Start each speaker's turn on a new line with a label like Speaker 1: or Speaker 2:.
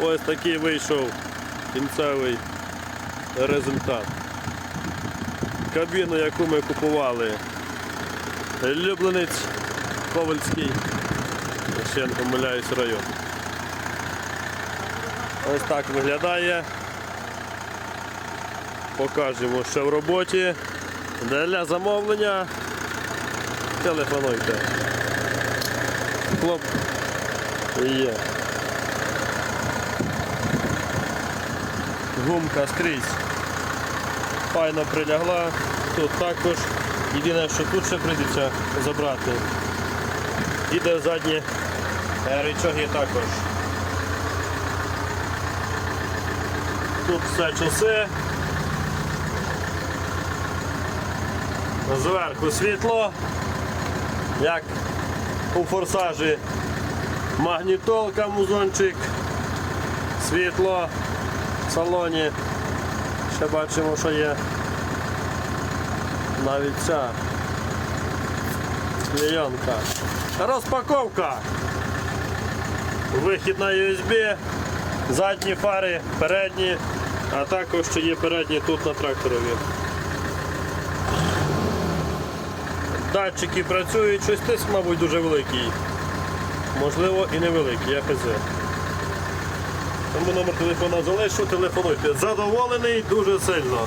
Speaker 1: Ось такий вийшов кінцевий результат. Кабіну, яку ми купували. Люблинець Ковальський. Ще не помиляюсь район. Ось так виглядає. Покажемо, що в роботі. Для замовлення телефонуйте. Хлоп. Є. Гумка скрізь. Файно прилягла. Тут також. Єдине, що тут ще прийдеться забрати. Іде задні речаги також. Тут все часи. Зверху світло, як у форсажі магнітолка, музончик, світло салоні. Ще бачимо, що є навіть ця клейонка. Розпаковка. Вихід на USB, задні фари, передні, а також ще є передні тут на тракторові. Датчики працюють, щось тиск, мабуть, дуже великий. Можливо і невеликий, я хз. Тому номер телефона залишу, телефонуйте. Задоволений дуже сильно.